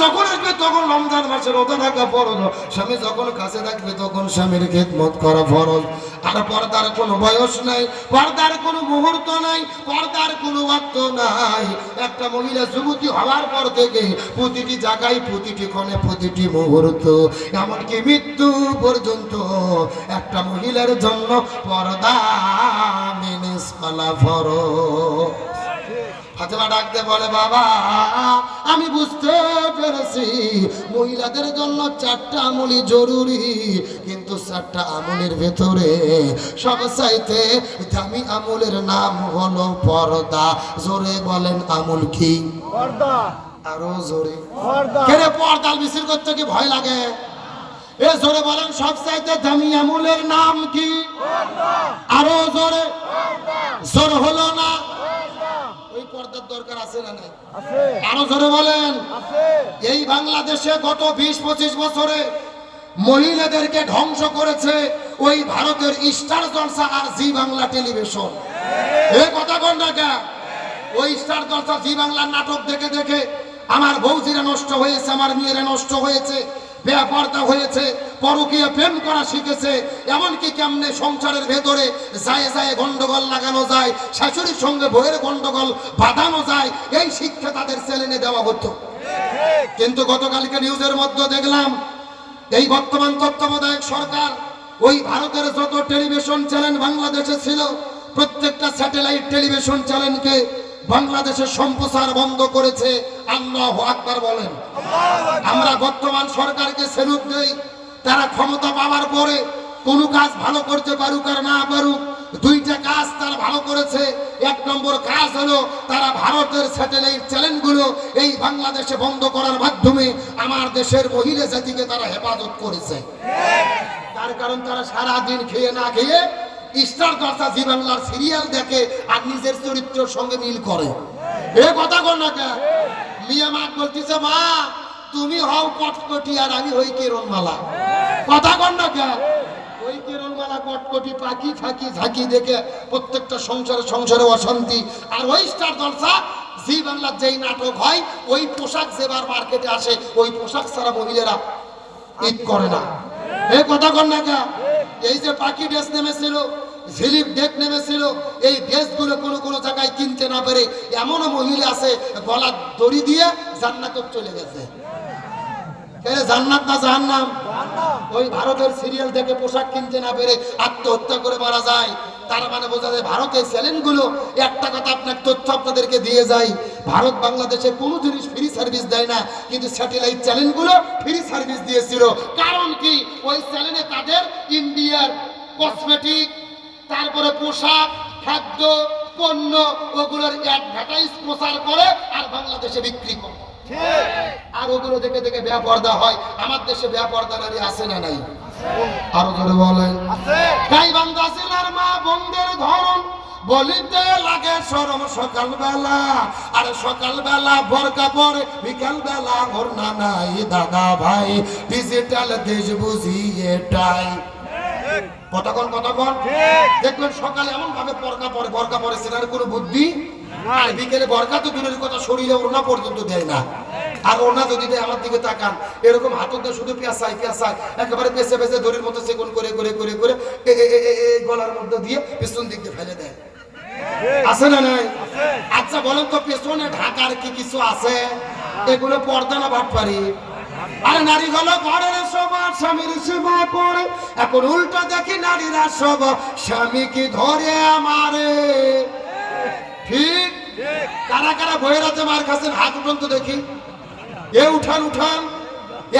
যখন আসবে, তখন রমজান মাসে রোজা থাকা ফরজ। স্বামী যখন কাছে থাকবে, তখন স্বামীর খেদমত করা ফরজ। আর পর্দার কোনো বয়স নাই, পর্দার কোনো মুহূর্ত নাই, পর্দার কোনো অর্থ নাই। একটা মহিলা যুবতী হওয়ার পর থেকে প্রতিটি জায়গায়, প্রতিটি ক্ষণে, প্রতিটি মুহূর্ত। এমনকি মৃত্যু পর্যন্ত একটা মহিলার জন্য পর্দা মেনে চলা ফরজ। ফাতেমা ডাকতে বলে বাবা আমি বুঝতে পেরেছি মহিলাদের জন্য চারটা আমলি জরুরি কিন্তু চারটা আমলের ভেতরে সব চাইতে দামি আমলের নাম হলো পর্দা। জোরে বলেন আমল কি? পর্দা। আরও জোরে। কেরে পর্দা মিছিল করতে কি ভয় লাগে? এ জোরে বলেন সব চাইতে দামি আমলের নাম কি? আরও জোরে। জোর হলো না? পর্দার দরকার আছে না নাই? আরও জোরে বলেন। এই বাংলাদেশে গত বিশ পঁচিশ বছরে মহিলাদেরকে ধ্বংস করেছে ওই ভারতের স্টার জলসা আর জি বাংলা টেলিভিশন। এ কথা কোন ডাকা ওই স্টার জলসা জি বাংলার নাটক দেখে দেখে আমার বৌজিরা নষ্ট হয়েছে আমার মেয়েরা নষ্ট হয়েছে। বেপর্দা হয়েছে, পরকীয় প্রেম করা শিখেছে, এমনকি কেমনে সংসারের ভেতরে যায় যায় গন্ডগোল লাগানো যায়, শাশুড়ির সঙ্গে বইয়ের গন্ডগোল বাঁধানো যায়, এই শিক্ষা তাদের ছেলেনে দেওয়া হতো। কিন্তু গতকালকে নিউজের মধ্যে দেখলাম, এই বর্তমান তত্ত্বাবধায়ক সরকার ওই ভারতের যত টেলিভিশন চ্যানেল বাংলাদেশে ছিল, প্রত্যেকটা স্যাটেলাইট টেলিভিশন চ্যানেলকে বাংলাদেশের সম্প্রচার বন্ধ করেছে। আল্লাহ আকবার বলেন। আমরা বর্তমান সরকারকে সেলুট দেই তারা ক্ষমতা পাওয়ার পরে কোনো কাজ ভালো করতে পারুক আর না পারুক দুইটা কাজ তারা ভালো করেছে। এক নম্বর কাজ হলো তারা ভারতের স্যাটেলাইট চ্যানেলগুলো এই বাংলাদেশে বন্ধ করার মাধ্যমে আমার দেশের মহিলা জাতিকে তারা হেফাজত করেছে। তার কারণ তারা সারা দিন খেয়ে না খেয়ে স্টার দর্শা জি বাংলার সিরিয়াল দেখে আর নিজের চরিত্রের সঙ্গে মিল করে। এ কথা কর না কে মিয়া মা বলতেছে, মা, তুমি হও কটকটি আর আমি হই কেরণমালা কথা কর না কে ওই কেরণমালা কটকটি পাখি ফাঁকি ঝাঁকি দেখে প্রত্যেকটা সংসারে সংসারে অশান্তি। আর ওই স্টার জলসা জি বাংলার যেই নাটক হয়, ওই পোশাক যেবার মার্কেটে আসে, ওই পোশাক ছাড়া মহিলারা ঈদ করে না। এ কথা কর না কে? এই যে পাখি ড্রেস নেমেছিল ফিলিপ ডেক নেমেছিল, এই ড্রেসগুলো কোনো কোনো জায়গায় কিনতে না পেরে এমনও মহিলা আছে গলার দড়ি দিয়ে জান্নাত চলে গেছে। জান্নাত না জাহান্নাম? ওই ভারতের সিরিয়াল দেখে পোশাক কিনতে না পেরে আত্মহত্যা করে মারা যায়। তার মানে বোঝা যায় ভারতের চ্যানেলগুলো একটা কথা আপনার তথ্য আপনাদেরকে দিয়ে যায় ভারত বাংলাদেশে কোনো জিনিস ফ্রি সার্ভিস দেয় না, কিন্তু স্যাটেলাইট চ্যানেলগুলো ফ্রি সার্ভিস দিয়েছিল। কারণ কি? ওই চ্যানেলে তাদের ইন্ডিয়ার কসমেটিক তারপরে পোশাক খাদ্য পণ্য ওগুলোর অ্যাডভার্টাইজ প্রচার করে আর বাংলাদেশে বিক্রি করে। আর ওগুলো দেখে দেখে হয়। আমার দেশে নারী আছে না নাই? আরও জোরে বলেন। মা বোনদের ধরন বলিতে লাগে সরম সকাল বেলা আর সকাল বেলা বরকা পরে বিকাল বেলা ওর নাই। দাদা ভাই ডিজিটাল দেশ বুঝি এটাই। কতক্ষণ কতক্ষণ? দেখবেন সকালে এমন ভাবে বরকা পরে বরকা পরে সেটার কোনো বুদ্ধি আর বিকেলে বরকা তো দূরের কথা শরীরে ওড়না পর্যন্ত দেয় না। আর ওনা যদি আমার দিকে তাকান। এরকম হাতত দিয়ে শুধু পেঁচায় পেঁচায় একেবারে পেঁচে পেঁচে দড়ির মতো সেগুন করে করে করে করে গলার মধ্যে দিয়ে পিছন দিক দিয়ে ফেলে দেয়। আছে না নাই? আচ্ছা বলেন তো পেছনে ঢাকার কি কিছু আছে? এগুলো পর্দা না ভাট পারি আরে নারী হলো ঘরের সবার স্বামীর সেবা করে। এখন উল্টো দেখি নারীরা সব স্বামীকে ধরে আমারে? ঠিক? কারা কারা বইয়ের হাতে মার খাচ্ছেন হাত উঠান তো দেখি। এ উঠান উঠান।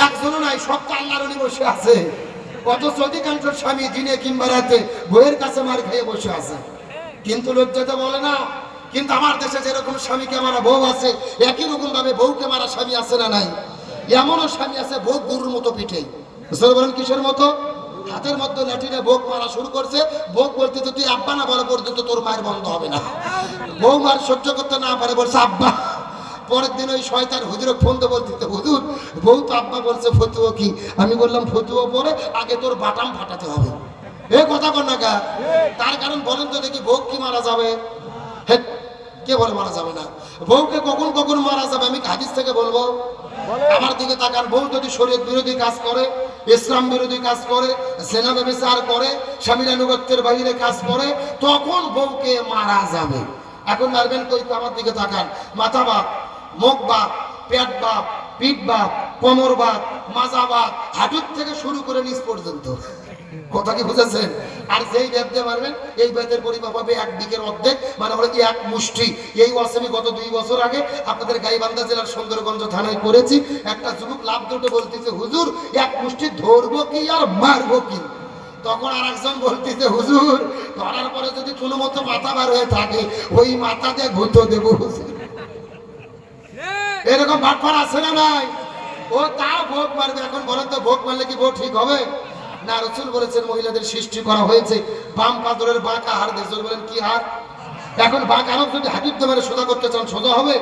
একজনও নাই, সব তো আল্লাহর অলি বসে আছে। অথচ অধিকাংশ স্বামী দিনে কিংবা রাতে বইয়ের কাছে মার খেয়ে বসে আছে। কিন্তু লজ্জাতে বলে না। কিন্তু আমার দেশে যেরকম স্বামীকে মারা বউ আছে, একই রকম ভাবে বউকে মারা স্বামী আছে না নাই? এমনও স্বামী আছে বউ গরুর মতো পিঠে। বলেন কিসের মতো? হাতের মধ্যে লাঠিরে বোক মারা শুরু করছে। বোক বলতে তো তুই আব্বা না বলা পর্যন্ত তোর মায়ের বন্ধ হবে না। বউ মার সহ্য করতে না পারে বলছে, আব্বা। পরের দিন ওই শয়তান হুজুরে ফোন তো বলতে হুজুর, বউ তো আব্বা বলছে, ফতুয়া কি? আমি বললাম, ফতুয়া পরে, আগে তোর বাটাম ফাটাতে হবে। এ কথা কর না তার কারণ বলেন তো দেখি, ভোগ কি মারা যাবে? হে কে বলে মারা যাবে না? বউকে কখন কখন মারা যাবে আমি হাদিস থেকে বলব? আমার দিকে তাকান বউ যদি শরীয়ত বিরোধী কাজ করে ইসলাম বিরোধী কাজ করে সেনা ব্যবচার করে স্বামীর আনুগত্যের বাইরে কাজ করে তখন বউকে মারা যাবে। এখন মারবেন কই আমার দিকে তাকান। মাথা বাপ মুখ বাপ পেট বাপ পিঠ বাপ কোমর বাপ মাজা বাপ হাঁটুর থেকে শুরু করে নিচ পর্যন্ত। কথা কি বুঝেছেন? আর যেই ব্যাপ দিয়ে মারবেন, এই ব্যাতের পরিমাপ হবে এক দিকের অর্ধেক মানে হলো কি এক মুষ্টি। এই ওয়াসে আমি গত দুই বছর আগে আপনাদের গাইবান্ধা জেলার সুন্দরগঞ্জ থানায় করেছি। একটা যুবক লাভ দুটো বলতেছে, হুজুর, এক মুষ্টি ধরবো কি আর মারবো কি? তখন আর একজন বলতেছে, হুজুর, ধরার পরে যদি কোনো মতো মাথা বার হয়ে থাকে, ওই মাথা দিয়ে ভূত দেবো এরকম ভাটফার আছে না নাই? ও তা ভোগ মারবে, এখন বলেন তো ভোগ মারলে কি ভোগ ঠিক হবে? না, রসুল বলেছেন মহিলাদের সৃষ্টি করা হয়েছে। বাম পাথরের বাঁকা হার দেখছেন বলেন, কি হার এখন বাঁকা আরব যদি হাতিতে মারে সোজা করতে চান, সোজা হবে,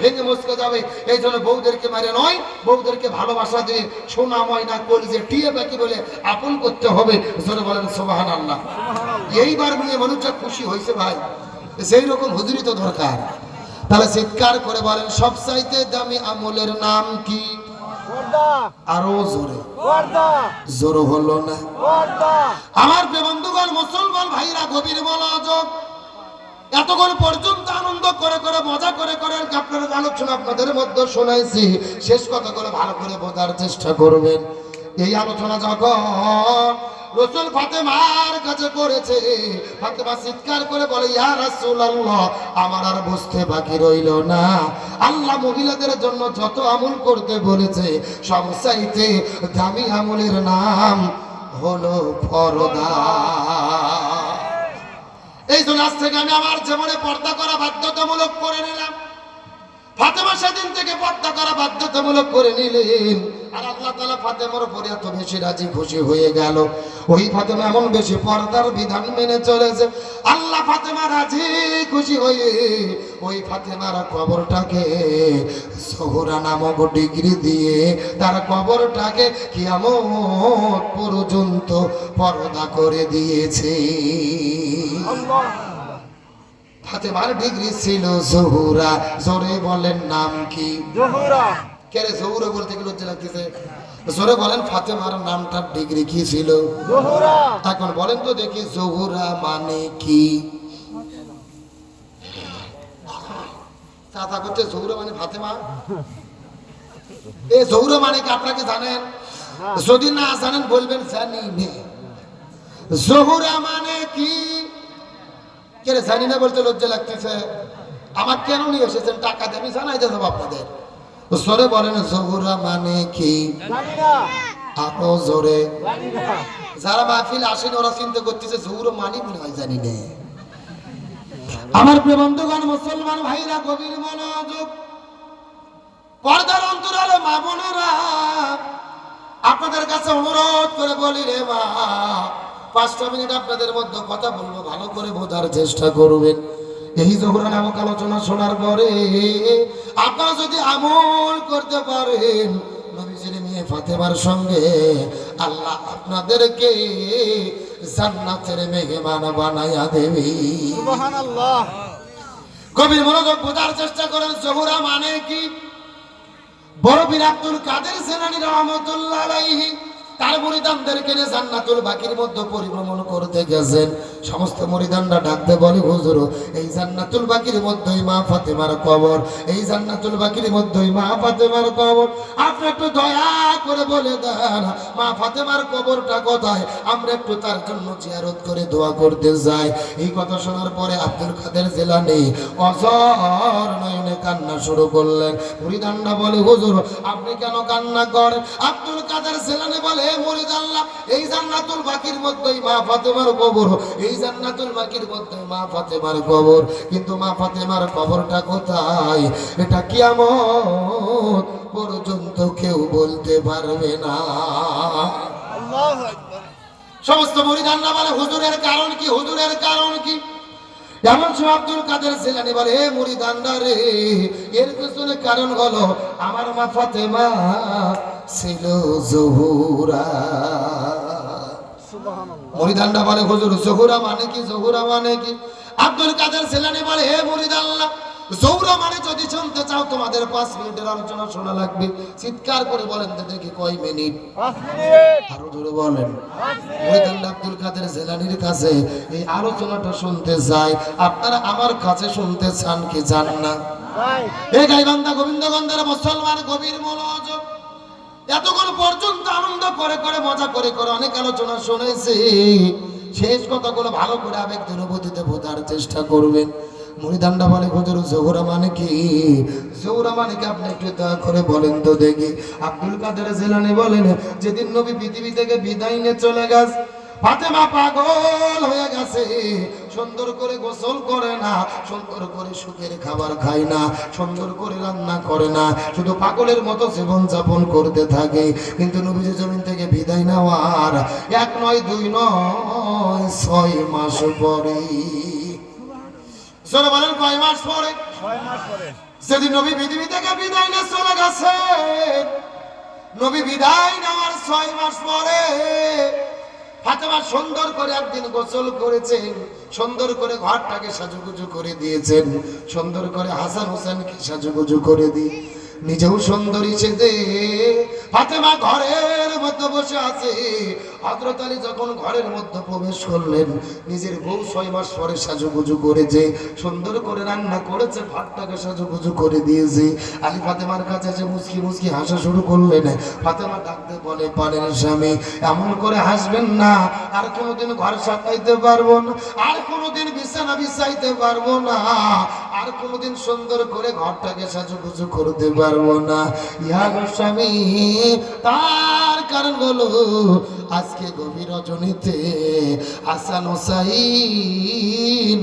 ভেঙে মুসকে যাবে। এই জন্য বউদেরকে মারে নয়, বউদেরকে ভালোবাসা দিয়ে সোনা, ময়না, কলিজে, টিয়ে বাকি বলে আপন করতে হবে। জোরে বলেন সোবাহান আল্লাহ এইবার নিয়ে মানুষটা খুশি হয়েছে ভাই। সেই রকম হুজুরি তো দরকার। তাহলে চিৎকার করে বলেন, সবচাইতে দামি আমলের নাম কি? আরও জোরে। জোর হলো না। আমার বন্ধুগণ মুসলমান ভাইরা গভীর মনোযোগ। এতক্ষণ পর্যন্ত আনন্দ করে করে মজা করে করে আপনারা আলোচনা আপনাদের মধ্যে শোনাইছি শেষ কথাগুলো ভালো করে বোঝার চেষ্টা করবেন। এই আলোচনা যখন রসুল ফাতেমার কাছে করেছে ফাতেমা চিৎকার করে বলে, ইয়া রাসূলুল্লাহ, আমার আর বুঝতে বাকি রইল না। আল্লাহ মহিলাদের জন্য যত আমল করতে বলেছে, সব চাইতে দামি আমলের নাম হলো পর্দা। এই জন্য আজ থেকে আমি আমার জীবনে পর্দা করা বাধ্যতামূলক করে নিলাম। ফাতেমা সেদিন থেকে পর্দা করা বাধ্যতামূলক করে নিলেন। আর আল্লাহ তালা ফাতেমার উপরে এত বেশি রাজি খুশি হয়ে গেল। ওই ফাতেমা এমন বেশি পর্দার বিধান মেনে চলেছে। আল্লাহ ফাতেমা রাজি খুশি হয়ে ওই ফাতেমার কবরটাকে সহরা নামক ডিগ্রি দিয়ে তার কবরটাকে কিয়ামত পর্যন্ত পর্দা করে দিয়েছে। আল্লাহ ফাতেমার ডিগ্রি ছিল জহুরা। জোরে বলেন নাম কি? জহুরা। কে রে জহুরা বলতে কি লজ্জা লাগতেছে? জোরে বলেন ফাতেমার নামটার ডিগ্রি কি ছিল? জহুরা। এখন বলেন তো দেখি জহুরা মানে কি? চাচা করছে জহুরা মানে ফাতেমা। এ জহুরা মানে কি আপনাকে জানেন? যদি না জানেন বলবেন জানি নে। জহুরা মানে কি? কে জানি না বলতে লজ্জা লাগতেছে। আমার কেন নিয়ে এসেছেন? টাকা দিয়ে জানাই দেবো আপনাদের। জোরে বলেন, জহুরা মানে কি? আরও জোরে। যারা মাহফিল আসেন, ওরা চিন্তা করতেছে, জহুর মানি মনে হয় জানি না। আমার বন্ধুগণ, মুসলমান ভাইরা, গভীর মনোযোগ। পর্দার অন্তরালে মা বোনেরা, আপনাদের কাছে অনুরোধ করে বলি রে মা পাঁচটা মিনিট আপনাদের মধ্যে কথা বলব ভালো করে বোঝার চেষ্টা করবেন। এই জহুরা নামক আলোচনা শোনার পরে আপনারা যদি আমল করতে পারেন নবীজির মেয়ে ফাতেমার সঙ্গে আল্লাহ আপনাদেরকে জান্নাতের মেহমান বানাইয়া দেবে। সুবহানাল্লাহ। কবির মনোযোগ বোঝার চেষ্টা করেন জহুরা মানে কি? বড় বীর আব্দুল কাদের সেনানি রহমতুল্লাহ আলাইহি তার মরিদানদেরকে জান্নাতুল বাকির মধ্যে পরিভ্রমণ করতে গেছেন। সমস্ত মরিদানরা ডাকতে বলে, হুজুর, এই জান্নাতুল বাকির মধ্যেই মা ফাতেমার কবর, এই জান্নাতুল বাকির মধ্যেই মা ফাতেমার কবর। আপনি একটু দয়া করে বলে দেন, মা ফাতেমার কবরটা কোথায়? আমরা একটু তার জন্য জিয়ারত করে দোয়া করতে যাই। এই কথা শোনার পরে আব্দুল কাদের জেলানি অজর নয়নে কান্না শুরু করলেন। মুরিদান্না বলে, হুজুর, আপনি কেন কান্না করেন? আব্দুল কাদের জেলানি বলে "হে মুরিদাল্লাহ এই জান্নাতুল বাকির মধ্যেই মা ফাতেমার কবর, এই জান্নাতুল বাকির মধ্যে মা ফাতেমার কবর। কিন্তু মা ফাতেমার কবরটা কোথায়? এটা কিয়ামত পর্যন্ত কেউ বলতে পারবে না। সমস্ত মরিদান্না বলে হুজুরের কারণ কি? হুজুরের কারণ কি? এমন সময় আব্দুল কাদের ছিলেন বলে হে মুরিদান্না রে এর পেছনে কারণ হলো আমার মা ফাতেমা ছিল জহুরা। সুবহানাল্লাহ। বলে হুজুর জহুরা মানে কি? জহুরা মানে কি? আব্দুল কাদের ছিলেন বলে হে মুরিদাল্লাহ জৌরা মানে যদি শুনতে চাও তোমাদের পাঁচ মিনিটের আলোচনা শোনা লাগবে। চিৎকার করে বলেন তো দেখি কয় মিনিট? আরও জোরে বলেন মহিদান আব্দুল কাদের জেলানির কাছে এই আলোচনাটা শুনতে চাই আপনারা আমার কাছে শুনতে চান কি চান না? তাই এ গাইবান্ধা গোবিন্দগঞ্জের মুসলমান গভীর মনোযোগ এতক্ষণ পর্যন্ত আনন্দ করে করে, মজা করে করে অনেক আলোচনা শুনেছি। শেষ কথাগুলো ভালো করে আবেগ অনুভূতিতে বোঝার চেষ্টা করবেন। মরিদান্ডা বলে, হুজুর জোহরা মানে কি? জোহরা মানে কি? আপনি একটু দয়া করে বলেন তো দেখি। আব্দুল কাদের জেলানি বলেন, যেদিন নবী পৃথিবী থেকে বিদায় নিয়ে চলে গেছে, ফাতেমা পাগল হয়ে গেছে। সুন্দর করে গোসল করে না সুন্দর করে সুখের খাবার খায় না সুন্দর করে রান্না করে না শুধু পাগলের মতো জীবন যাপন করতে থাকে। কিন্তু নবীজি জমিন থেকে বিদায় নেওয়ার এক নয় দুই নয় ছয় মাস পরে। চলে বলেন কয় মাস পরে? ছয় মাস পরে। সেদিন নবী পৃথিবী থেকে বিদায় নিয়ে চলে গেছে। নবী বিদায় নেওয়ার ছয় মাস পরে ফাতেমা সুন্দর করে একদিন গোসল করেছেন সুন্দর করে ঘরটাকে সাজুগুজু করে দিয়েছেন। সুন্দর করে হাসান হোসেনকে সাজুগুজু করে দিয়ে নিজেও সুন্দরী সেজে ফাতেমা ঘরের মধ্যে বসে আছে। হজরত আলী যখন ঘরের মধ্যে প্রবেশ করলেন, নিজের বউ ছয় মাস পরে সাজুগুজু করেছে, সুন্দর করে রান্না করেছে ঘরটাকে সাজুগুজু করে দিয়েছে। আলী ফাতেমার কাছে যে মুসকি মুসকি হাসা শুরু করলেন। ফাতেমা ডাকতে বলে পারেন স্বামী, এমন করে হাসবেন না, আর কোনোদিন ঘর সাজাইতে পারব না, আর কোনোদিন বিছানা বিছাইতে পারব না আর কোনোদিন সুন্দর করে ঘরটাকে সাজুগুজু করতে পারব না। ইয়া গোস্বামী তার কারণ হলো আজকে গভীর রজনীতে আসান হোসাইন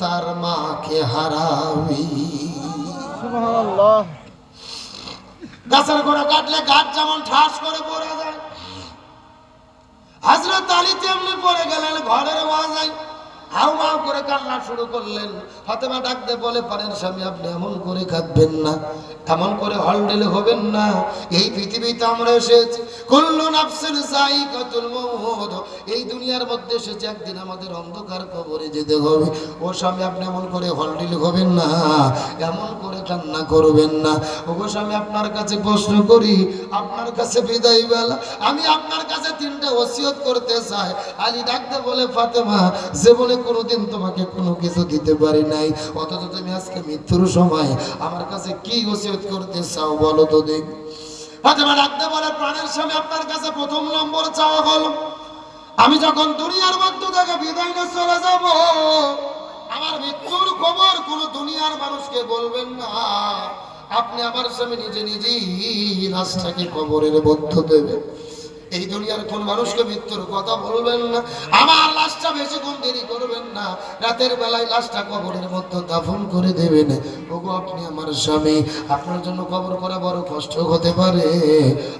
তার মাকে হারাবি। গাছের গোড়া কাটলে গাছ যেমন ঠাস করে পড়ে যায় হাজরত আলী তেমনি পড়ে গেলেন ঘরের বাজায় হাউ মাউ করে কান্না শুরু করলেন। ফাতেমা ডাকতে বলে, পারেন স্বামী, আপনি এমন করে না। এমন করে হবেন না। এই পৃথিবীতে আমরা এসেছি। কুল্লু নাফসিন যায়িকাতুল মউত। এই দুনিয়ার মধ্যে এসেছে, একদিন আমাদের অন্ধকার কবরে যেতে হবে। ও স্বামী, আপনি এমন করে হলডিল হবেন না। এমন করে কান্না করবেন না। ও স্বামী, আপনার কাছে প্রশ্ন করি, আপনার কাছে বিদায় বেলা। আমি আপনার কাছে তিনটা ওসিয়ত করতে চাই। আলী ডাকতে বলে, ফাতেমা, জীবনে কোনোদিন তোমাকে কোনো কিছু দিতে পারি নাই। অথচ তুমি আজকে মৃত্যুর সময় আমার কাছে কি ওসিয়ত করতে চাও বলো তো দেখ। আমি যখন দুনিয়ার মধ্য থেকে বিদায় নিয়ে চলে যাব, আমার মৃত্যুর খবর কোন দুনিয়ার মানুষকে বলবেন না। আপনি আমার স্বামী নিজে নিজেই লাশটাকে কবরের মধ্য দেবেন। এই দুনিয়ার কোন মানুষকে মৃত্যুর কথা বলবেন না। আমার লাশটা বেশিক্ষণ দেরি করবেন না। রাতের বেলায় লাশটা কবরের মধ্যে দাফন করে দেবেন। ওগো, আপনি আমার স্বামী। আপনার জন্য কবর করা বড় কষ্ট হতে পারে।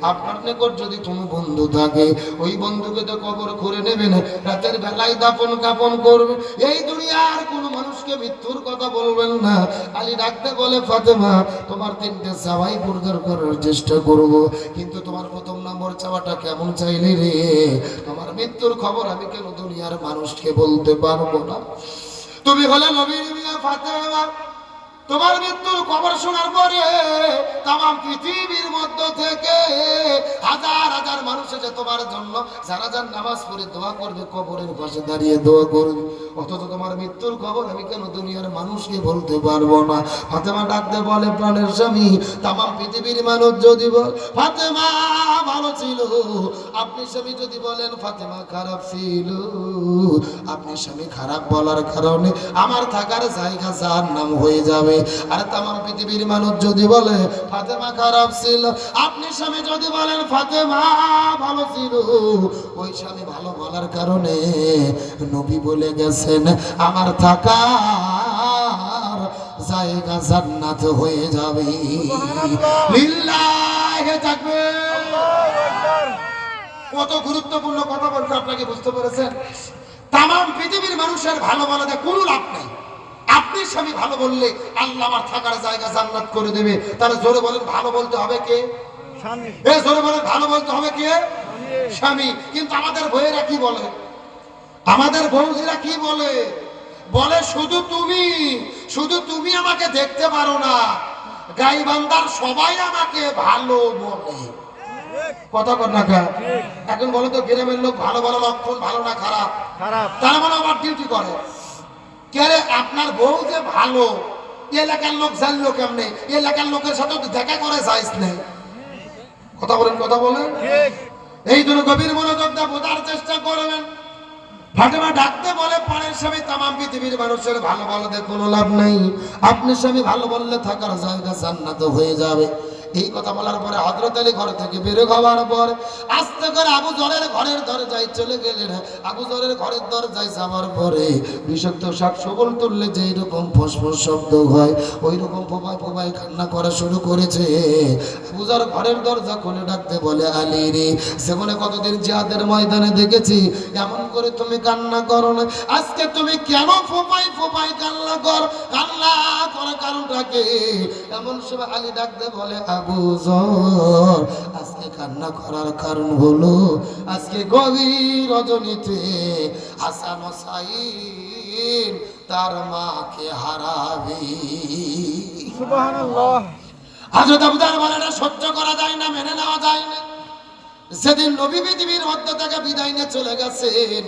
আপনার নিকট যদি কোনো বন্ধু থাকে, ওই বন্ধুকে তো কবর করে নেবেন। রাতের বেলায় দাফন কাপন করবে। এই দুনিয়ার কোনো মানুষকে মৃত্যুর কথা বলবেন না। আলী ডাকতে বলে, ফাতেমা, তোমার তিনটে চাওয়াই পূর্ণ করার চেষ্টা করব। কিন্তু তোমার প্রথম নম্বর চাওয়াটা কেমন চাইলে রে। আমার মৃত্যুর খবর আমি কেন দুনিয়ার মানুষকে বলতে পারব না? তুমি হলে নবীর ফাতেমা। তোমার মৃত্যুর খবর শোনার পরে তাম পৃথিবীর মধ্য থেকে হাজার হাজার মানুষ এসে তোমার জন্য যারা যার নামাজ পড়ে দোয়া করবে, কবরের পাশে দাঁড়িয়ে দোয়া করবে। অথচ তোমার মৃত্যুর খবর আমি কেন দুনিয়ার মানুষকে বলতে পারব না? ফাতেমা ডাকতে বলে, প্রাণের স্বামী তাম পৃথিবীর মানুষ যদি বল ফাতেমা, ভালো ছিল। আপনি স্বামী যদি বলেন, ফাতেমা খারাপ ছিল। আপনি স্বামী খারাপ বলার কারণে আমার থাকার জায়গা যার নাম হয়ে যাবে। আর তাম পৃথিবীর মানুষ যদি বলে ফাতেমা খারাপ ছিল। আপনি স্বামী যদি বলেন ফাতেমা ভালো ছিল। ওই স্বামী ভালো বলার কারণে নবী বলে গেছেন আমার থাকার জায়গা জান্নাত হয়ে যাবে। লিল্লাহে তাকবীর কত গুরুত্বপূর্ণ কথা বলতে আপনাকে বুঝতে পেরেছেন? তাম পৃথিবীর মানুষের ভালো বলাতে কোনো লাভ নেই। আপনি স্বামী ভালো বললে আল্লাহ আমার থাকার জায়গা জান্নাত করে দেবে। তাহলে জোরে বলেন ভালো বলতে হবে কে? এ জোরে বলেন ভালো বলতে হবে কে? স্বামী। কিন্তু আমাদের বইয়েরা কি বলে? আমাদের বৌদিরা কি বলে? বলে শুধু তুমি শুধু তুমি আমাকে দেখতে পারো না। গাইবান্দার সবাই আমাকে ভালো বলে। কথা কর না? এখন বলো তো গ্রামের লোক ভালো ভালো লক্ষণ ভালো না খারাপ? খারাপ। তারা মানে আমার ডিউটি করে। কে রে আপনার বউ যে ভালো এলাকার লোক জানলো কেমনে? এলাকার লোকের সাথে দেখা করে যাইস নেই কথা বলেন কথা বলেন। এই জন্য গভীর মনোযোগ দিয়ে বোঝার চেষ্টা করবেন। ফাতেমা ডাকতে বলে পরের স্বামী তামাম পৃথিবীর মানুষের ভালো বলতে কোনো লাভ নেই। আপনি স্বামী ভালো বললে থাকার জায়গা জান্নাত হয়ে যাবে। এই কথা বলার পরে হজরত আলী ঘর থেকে বেরো খাওয়ার পর আস্তে করে আবু জরের ঘরের দরজায় চলে গেলেন। আবু জরের ঘরের দরজায় যাওয়ার পরে বিষাক্ত শাক সবল তুললে যেই রকম ফসফস শব্দ হয়, ওই রকম ফোপায় ফোপায় কান্না করা শুরু করেছে। আবু জর ঘরের দরজা খুলে ডাকতে বলে, আলী রে সেখানে কতদিন জিহাদের ময়দানে দেখেছি, এমন করে তুমি কান্না করো না। আজকে তুমি কেন ফোপাই ফোপাই কান্না কর? কান্না কারণটাকে এমন সময় আলী ডাকতে বলে আবু জর আজকে কান্না করার কারণ হলো আজকে গভীর রজনীতে হাসান হোসাইন তার মাকে হারাবে। হাজরত আবুদার বলাটা সহ্য করা যায় না মেনে নেওয়া যায় না। সেদিন নবী পৃথিবীর মধ্য থেকে বিদায় নিয়ে চলে গেছেন।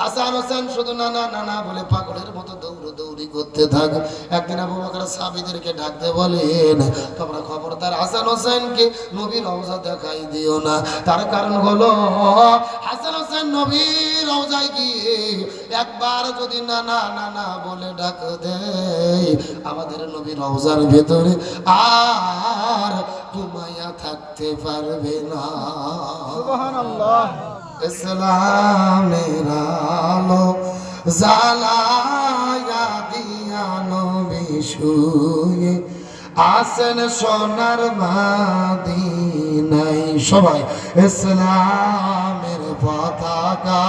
হাসান হোসেন শুধু না না না বলে পাগলের মতো দৌড় দৌড়ি করতে থাকে। একদিন আবু বকর সাহাবীদেরকে ডাকতে বলেন, তোমরা খবরদার হাসান হোসেনকে নবীর রওজা দেখাই দিও না। তার কারণ হলো, হাসান হোসেন নবীর রওজায় গিয়ে একবার যদি না না না না বলে ডাক দেয়, আমাদের নবীর রওজার ভেতরে আর ঘুমাইয়া থাকতে পারবে না। সুবহানাল্লাহ। ইসলামের আলো জালায়া দিয়া নবী শুয়ে আসেন সোনার মাদিনাই সবাই ইসলামের পতাকা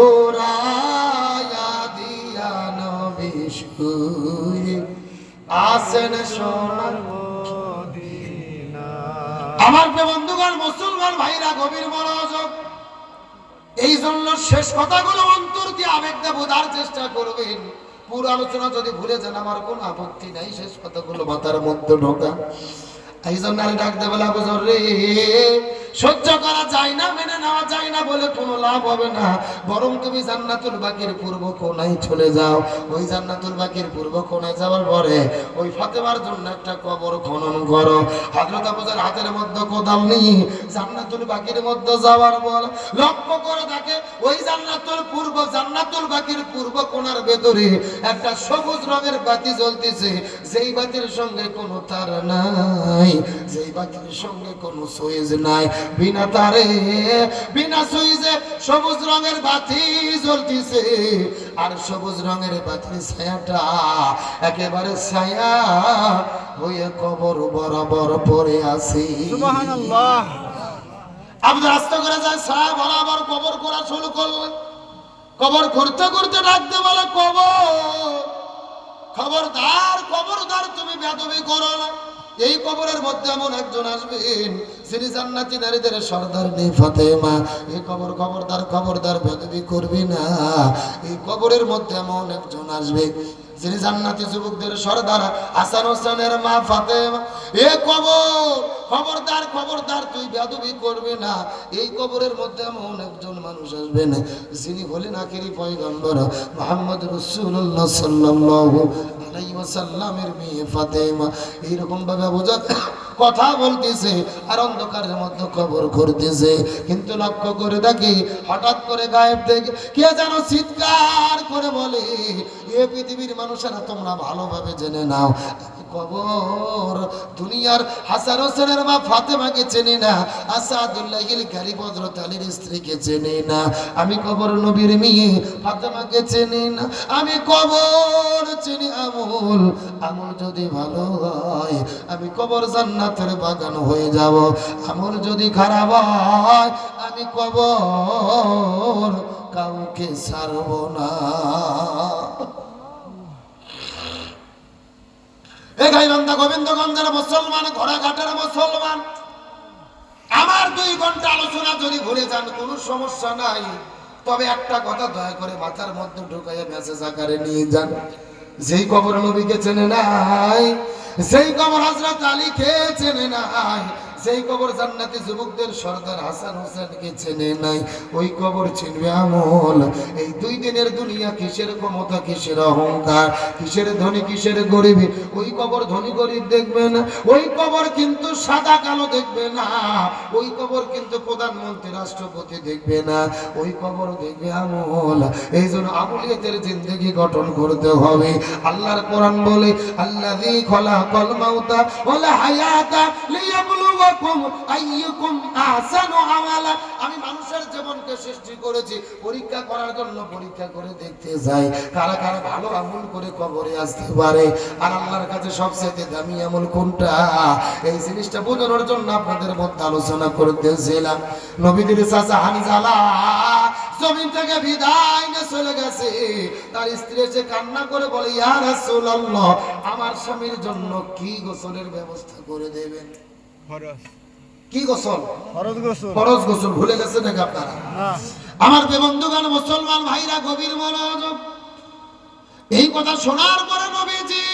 ওরায়া দিয়া নবী শুয়ে আসেন সোনার আমার বন্ধুগণ, মুসলমান ভাইরা, গভীর মনোযোগ এই জন্য শেষ কথাগুলো অন্তর দিয়ে আবেগ দিয়ে বোঝার চেষ্টা করবেন। পুরো আলোচনা যদি ভুলে যান, আমার কোনো আপত্তি নাই, শেষ কথাগুলো মাথার মধ্যে ঢোকা। এই জন্য ডাক দেবেলা বলা বুঝর রে। সহ্য করা যায় না, মেনে নেওয়া যায় না বলে কোনো লাভ হবে না। বরং তুমি জান্নাতুল বাকির পূর্ব কোনায় চলে যাও। ওই জান্নাতুল বাকির পূর্ব কোনায় যাওয়ার পরে ওই ফাতেমার জন্য একটা কবর খনন করো। হযরত আবুজার হাতের মধ্যে কোদাল নিয়ে জান্নাতুল বাকির মধ্যে যাওয়ার পর লক্ষ্য করে দেখে ওই জান্নাতুল পূর্ব, জান্নাতুল বাকির পূর্ব কোণার ভেতরে একটা সবুজ রঙের বাতি জ্বলতেছে। যেই বাতির সঙ্গে কোনো তার নাই, যেই বাতির সঙ্গে কোনো সুইচ নাই। বিনা তারে বিনা সুইচে সবুজ রঙের বাতি জ্বলতেছে। আর সবুজ রঙের বাতির ছায়াটা একেবারে ছায়া হয়ে কবর বরাবর পড়ে আছে। সুবহানাল্লাহ। আপনি রাস্তা করে যায় ছায়া বরাবর কবর করা শুরু করলেন কবর করতে করতে ডাকতে বলে কবর খবরদার খবরদার তুমি বেদবি করো না। এই কবরের মধ্যে এমন একজন আসবেন, যিনি জান্নাতি নারীদের সর্দার নেই ফাতেমা। এই কবর খবরদার খবরদার বেদবি করবি না। এই কবরের মধ্যে এমন একজন আসবে যিনি জান্নাতি যুবকদের সর্দার, হাসান হোসেনের মা ফাতেমা, এ কবর, খবরদার খবরদার, তুই বেদবি করবি না। এই কবরের মধ্যে এমন একজন মানুষ আসবেন, যিনি হলেন আখেরি পয়গম্বর, মোহাম্মদ রসুল্লাহ সাল্লাল্লাহু আলাইহি ওয়াসাল্লামের মেয়ে ফাতেমা। এইরকম ভাবে বোঝা কথা বলতেছে আর অন্ধকারের মধ্যে খবর করতেছে কিন্তু লক্ষ্য করে দেখি, হঠাৎ করে গায়েব থেকে কে যেন চিৎকার করে বলে, এ পৃথিবীর মানুষেরা তোমরা ভালোভাবে জেনে নাও। কবর দুনিয়ার হাসান হোসেনের মা ফাতেমাকে চেনে না আসাদুল্লাহ গারি বদরত আলীর স্ত্রীকে চেনে না। আমি কবর নবীর মেয়ে, ফাতেমাকে চেনে না। আমি কবর চিনি আমল আমল যদি ভালো হয়, আমি কবর জান্নাতের বাগান হয়ে যাব। আমল যদি খারাপ হয়, আমি কবর কাউকে ছাড়ব না। গোবিন্দগঞ্জের মুসলমান, ঘোড়াঘাটের মুসলমান। আমার দুই ঘণ্টা আলোচনা যদি ভুলে যান, কোনো সমস্যা নাই। তবে একটা কথা দয়া করে মাথার মধ্যে ঢুকাইয়া মেসেজ আকারে নিয়ে যান। যেই কবর নবীকে চেনে নাই, সেই কবর হজরত খেয়ে চেনে নাই। সেই কবর জান্নাতি যুবকদের সর্দার হাসান হোসেনকে চেনে নাই, ওই কবর চিনবে আমল। এই দুই দিনের দুনিয়া কিসের ক্ষমতা, কিসের অহংকার, কিসের ধনী, কিসের গরিব? ওই কবর ধনী গরিব দেখবে না, ওই কবর কিন্তু সাদা কালো দেখবে না, ওই কবর কিন্তু প্রধানমন্ত্রী, রাষ্ট্রপতি দেখবে না, ওই কবর দেখবে আমল। এই জন্য আমলিয়াতের জিন্দগি গঠন করতে হবে। আল্লাহর কোরআন বলে আল্লাহ খলাকাল মাউতা ওয়াল হায়াতা আমালা আমি মানুষের জীবনকে সৃষ্টি করেছি, পরীক্ষা করার জন্য পরীক্ষা করে দেখতে যাই। কারা কারা ভালো আমল করে কবরে আসতে পারে? আর আল্লাহর কাছে সবচেয়ে দামি আমল কোনটা? এই জিনিসটা বোঝানোর জন্য আপনাদের মধ্যে আলোচনা করতেছিলাম। নবীদের জমিন থেকে বিদায় নিয়ে চলে গেছে। তার স্ত্রী এসে কান্না করে বলে আমার স্বামীর জন্য কি গোসলের ব্যবস্থা করে দেবেন? কি গোসল? ফরজ গোসল। ফরজ গোসল ভুলে গেছেন নাকি আপনারা? আমার বেবন্ধুগান মুসলমান ভাইরা গভীর মনোযোগ। এই কথা শোনার পরে নবীজি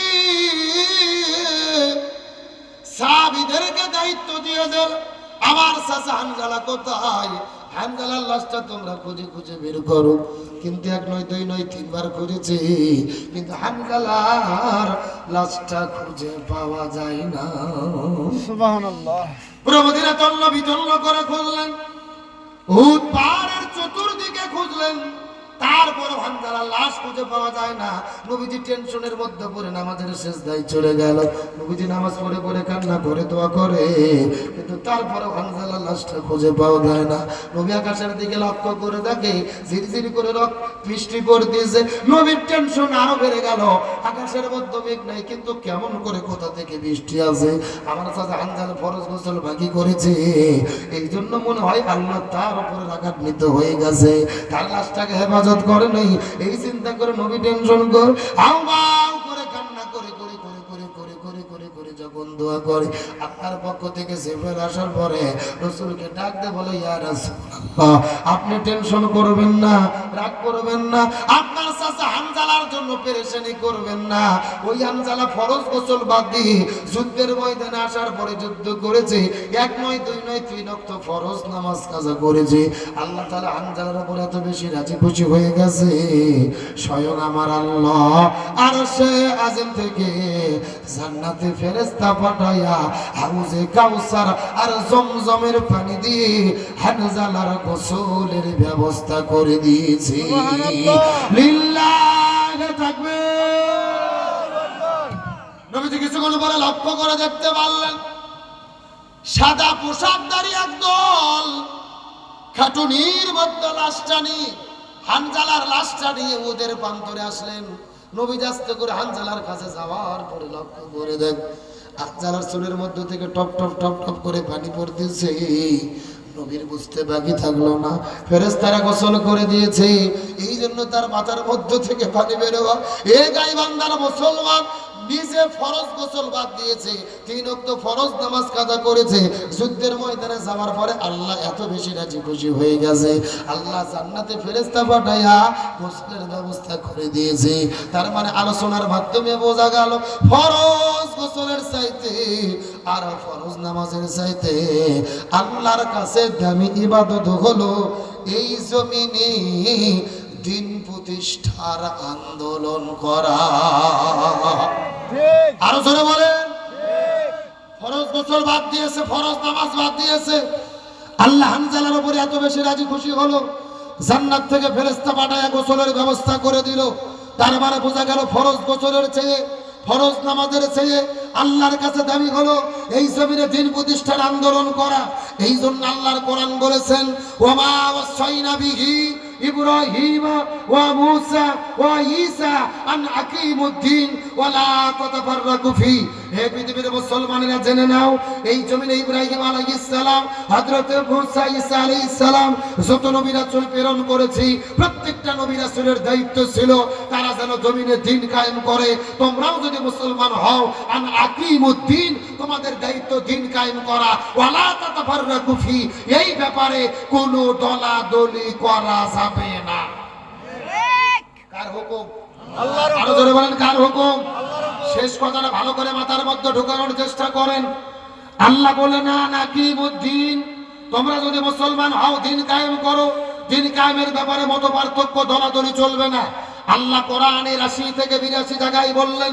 সাহাবীদেরকে দায়িত্ব দিয়ে দেন আমার চাচা হানজালা কোথায়? হানজালার লাশটা তোমরা খুঁজে খুঁজে বের করো। কিন্তু এক নয় দুই নয় তিনবার খুঁজেছি কিন্তু হানজালার লাশটা খুঁজে পাওয়া যায় না। সুবহানাল্লাহ। তন্ন বিতন্ন করে খুঁজলেন উৎপাড়ের চতুর্দিকে খুঁজলেন। তারপর ভান্ডারার লাশ খুঁজে পাওয়া যায় না। নবীজি টেনশনের মধ্যে পড়ে নামাজের শেষ দায় চলে গেল। নবীজি নামাজ পড়ে পড়ে কান্না করে, দোয়া করে, কিন্তু তারপরে ভান্ডারার লাশটা খুঁজে পাওয়া যায় না। নবী আকাশের দিকে লক্ষ্য করে দেখে ঝিরঝির করে রক বৃষ্টি পড়তেছে। নবীর টেনশন আরও বেড়ে গেল। আকাশের মধ্যে মেঘ নাই, কিন্তু কেমন করে কোথা থেকে বৃষ্টি আছে আমার সাথে আনজালে ফরজ গোসল বাকি করেছে। এই জন্য মনে হয় আল্লাহ তার উপরে রাগান্বিত হয়ে গেছে। তার লাশটাকে হেফাজত করে নাই। এই চিন্তা করে নবী টেনশন কর। আউ করে করে দোয়া করে আপনার পক্ষ থেকে সেফের আসার পরে রসুলকে ডাক দে বলে ইয়ার রাসূলুল্লাহ আপনি টেনশন করবেন না, রাগ করবেন না। আপনার চাচা হানজালার জন্য পেরেশানি করবেন না। ওই হানজালা ফরজ গোসল বাদ দিয়ে যুদ্ধের ময়দানে আসার পরে যুদ্ধ করেছে। এক নয়, দুই নয়, তিন অক্ত ফরজ নামাজ কাজা করেছে। আল্লাহ তাআলা হানজালার উপর এত বেশি রাজি খুশি হয়ে গেছে। স্বয়ং আমার আল্লাহ আর সে আজম থেকে জান্নাতে ফেরেস্তা পাঠাইয়া হাউজে কাউসার আর জমজমের পানি দিয়ে হানজালার গোসলের ব্যবস্থা করে দিয়েছি। থাকবে। নবীজি কিছুক্ষণ পরে লক্ষ্য করে দেখতে পারলেন সাদা পোশাকধারী একদল খাটুনির মধ্যে লাশটা নিয়ে হানজালার লাশটা নিয়ে ওদের প্রান্তরে আসলেন। নবী আস্তে করে হানজালার কাছে যাওয়ার পরে লক্ষ্য করে দেখ হানজালার চুলের মধ্য থেকে টপ টপ টপ টপ করে পানি পড়তেছে। নবীর বুঝতে বাকি থাকল না। ফেরেস তারা গোসল করে দিয়েছে। এই জন্য তার মাথার মধ্য থেকে পানি বেরোয়া এ গাইবান্দার মুসলমান নিজে ফরজ গোসল বাদ দিয়েছে, তিন অক্ত ফরজ নামাজ কাদা করেছে, যুদ্ধের ময়দানে যাওয়ার পরে আল্লাহ এত বেশি রাজি খুশি হয়ে গেছে। আল্লাহ জান্নাতে ফেরেস্তা পাঠাইয়া গোসলের ব্যবস্থা করে দিয়েছে। তার মানে আলোচনার মাধ্যমে বোঝা গেল, ফরজ গোসলের চাইতে আর ফরজ নামাজের চাইতে আল্লাহর কাছে দামি ইবাদত হলো এই জমিনে দিন প্রতিষ্ঠার আন্দোলন করা। আরও জোরে বলেন। ফরজ গোসল বাদ দিয়েছে ফরজ নামাজ বাদ দিয়েছে। আল্লাহ হানজালার উপরে এত বেশি রাজি খুশি হলো জান্নাত থেকে ফেরেস্তা পাঠায় গোসলের ব্যবস্থা করে দিল। তার মানে বোঝা গেল ফরজ গোসলের চেয়ে ফরজ নামাজের চেয়ে আল্লাহর কাছে দাবি হলো এই জমিনে দিন প্রতিষ্ঠার আন্দোলন করা। এই জন্য আল্লাহর কোরআন বলেছেন ওমা বিহি ইব্রাহিম ওয়া মুসা ওয়া ঈসা আন আকিমুদ্দিন ওয়া লা তাতাফাররাকু ফি। হে পৃথিবীর মুসলমানেরা জেনে নাও, এই জমিনে ইব্রাহিম আলাইহিস সালাম, হযরত মুসা ঈসা আলাইহিস সালাম, যত নবী রাসূল প্রেরণ করেছি, প্রত্যেকটা নবী রাসূলের দায়িত্ব ছিল তারা যেন জমিনে দিন কায়েম করে। তোমরাও যদি মুসলমান হও, আন আকিমুদ্দিন, তোমাদের দায়িত্ব দিন কায়েম করা। ওয়ালা তাতাফাররাকু ফি, এই ব্যাপারে কোনো দলাদলি করা পাবে না। কার হুকুম? আরও জোরে বলেন কার হুকুম? শেষ কথাটা ভালো করে মাথার মধ্যে ঢুকানোর চেষ্টা করেন। আল্লাহ বলে না নাকি বুদ্ধিন? তোমরা যদি মুসলমান হও দিন কায়েম করো। দিন কায়েমের ব্যাপারে মত পার্থক্য দলাদলি চলবে না। আল্লাহ কোরআনের আশি থেকে বিরাশি জায়গায় বললেন